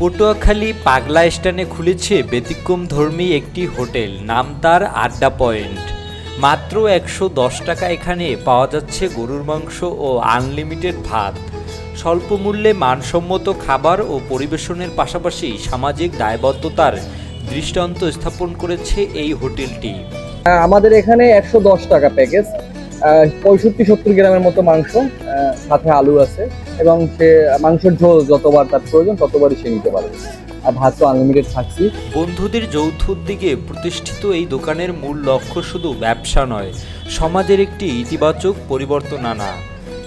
পটুয়াখালী পাগলা স্ট্যান্ডে খুলেছে ব্যতিক্রম ধর্মী একটি হোটেল। নাম তার আড্ডা পয়েন্ট। মাত্র একশো দশ টাকা এখানে পাওয়া যাচ্ছে গরুর মাংস ও আনলিমিটেড ভাত। স্বল্প মূল্যে মানসম্মত খাবার ও পরিবেশনের পাশাপাশি সামাজিক দায়বদ্ধতার দৃষ্টান্ত স্থাপন করেছে এই হোটেলটি। আমাদের এখানে একশো দশ টাকা প্যাকেজ। পঁয়ষট্টি, সত্তর গ্রামের মতো মাংস সাথে আলু আছে এবং সে মাংসের ঝোল যতবার তার প্রয়োজন ততবারই সে নিতে পারবে। আর ভাত তো আনলিমিটেড থাকছি। বন্ধুদের যৌথ উদ্যোগে প্রতিষ্ঠিত এই দোকানের মূল লক্ষ্য শুধু ব্যবসা নয়, সমাজের একটি ইতিবাচক পরিবর্তন আনা।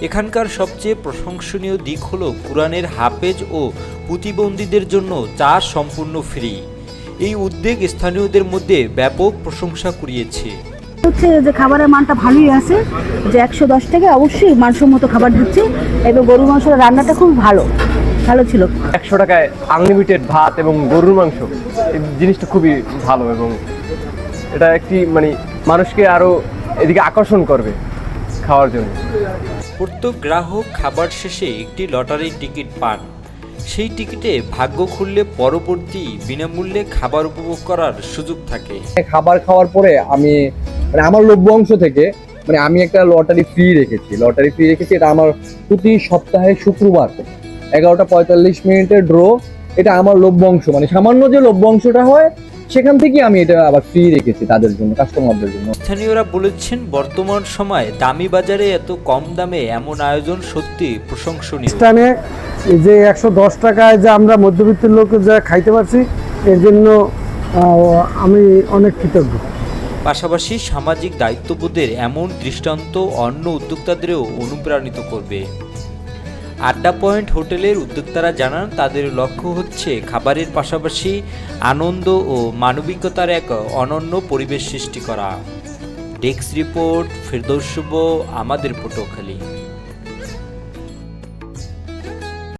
এখানকার সবচেয়ে প্রশংসনীয় দিক হল কোরআনের হাফেজ ও প্রতিবন্ধীদের জন্য চা সম্পূর্ণ ফ্রি। এই উদ্যোগ স্থানীয়দের মধ্যে ব্যাপক প্রশংসা কুড়িয়েছে। হচ্ছে যে খাবারের মানটা ভালোই আছে যে একশো দশ টাকা অবশ্যই মানসম্মত খাবার দিচ্ছে এবং গরু মাংসের রান্নাটা খুব ভালো ভালো ছিল। একশো টাকায় আনলিমিটেড ভাত এবং গরুর মাংস এই জিনিসটা খুবই ভালো এবং এটা একটি মানে মানুষকে আরও এদিকে আকর্ষণ করবে খাওয়ার জন্য। প্রত্যেক গ্রাহক খাবার শেষে একটি লটারির টিকিট পান। সেই টিকিটে ভাগ্য খুললে পরবর্তী বিনামূল্যে খাবার উপভোগ করার সুযোগ থাকে। খাবার খাওয়ার পরে আমি মানে আমার লভ্য অংশ থেকে মানে আমি একটা লটারি ফ্রি রেখেছি। লটারি ফ্রি রেখেছি এটা আমার প্রতি সপ্তাহে শুক্রবার এগারোটা পঁয়তাল্লিশ মিনিটের ড্র এটা আমার লভ্য অংশ মানে সামান্য যে লভ্য অংশটা হয় সেখান থেকে আমি এটা আবার ফ্রি রেখেছি তাদের জন্য কাস্টমারদের জন্য। স্থানীয়রা বলেছেন বর্তমান সময়ে দামি বাজারে এত কম দামে এমন আয়োজন সত্যি প্রশংসনীয়। স্থানে যে একশো দশ টাকায় যে আমরা মধ্যবিত্তের লোক যা খাইতে পারছি এর জন্য আমি অনেক কৃতজ্ঞ। পাশাপাশি সামাজিক দায়িত্ববোধের এমন দৃষ্টান্ত অন্য উদ্যোক্তাদেরও অনুপ্রাণিত করবে। আড্ডা পয়েন্ট হোটেলের উদ্যোক্তারা জানান, তাদের লক্ষ্য হচ্ছে খাবারের পাশাপাশি আনন্দ ও মানবিকতার এক অনন্য পরিবেশ সৃষ্টি করা। ডেস্ক রিপোর্ট, ফেরদৌস শুভ, আমাদের পটুয়াখালী।